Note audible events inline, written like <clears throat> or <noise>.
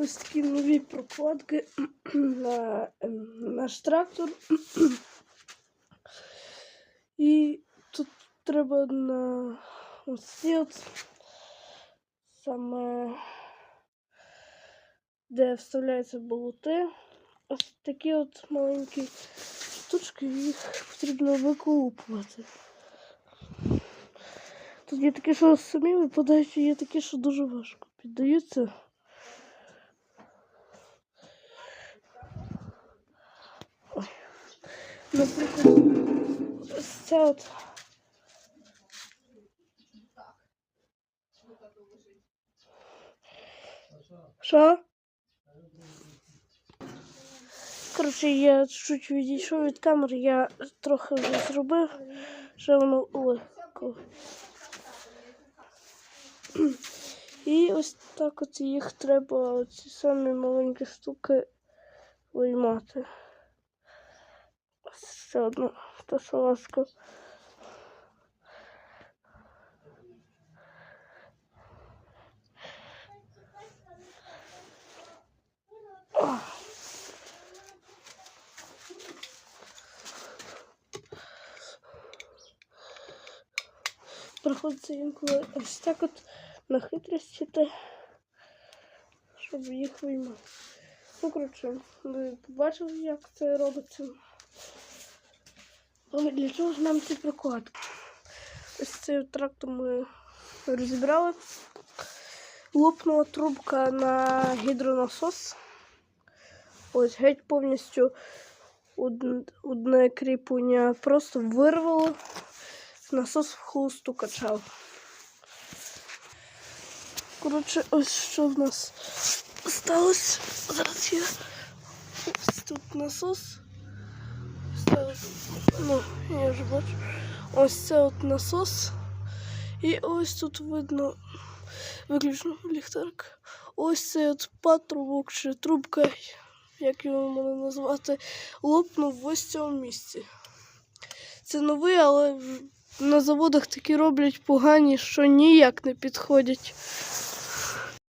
ось такі нові прокладки <clears throat> на ем, наш трактор. І тут треба на ось от саме де вставляються болоти. Ось такі от маленькі штучки, їх потрібно виколупувати. Тут є такі, що самі випадають, і є такі, що дуже важко піддаються. Наприклад, ця от. Що? Коротше, я чуть відійшов від камери, я трохи вже зробив, що воно легко. І ось так от їх треба ці самі маленькі штуки виймати. Ось Все одно та салазка. Приходиться інколи ось так от на хитрість іти, щоб їх виймати. Ну, коротше, ви побачили, як це робиться. Але для чого ж нам ці прокладки? Ось цей трактор ми розібрали. Лопнула трубка на гідронасос. Ось геть повністю одне кріплення просто вирвало. Насос в хусту качав. Коротше, ось що в нас сталося. Зараз я ось тут насос. Сталося. Ну, я вже бачу. Ось це от насос. І ось тут видно виключно ліхтарка. Ось цей от патрубок чи трубка, як його можна назвати, лопнув в ось цьому місці. Це новий, але на заводах такі роблять погані, що ніяк не підходять.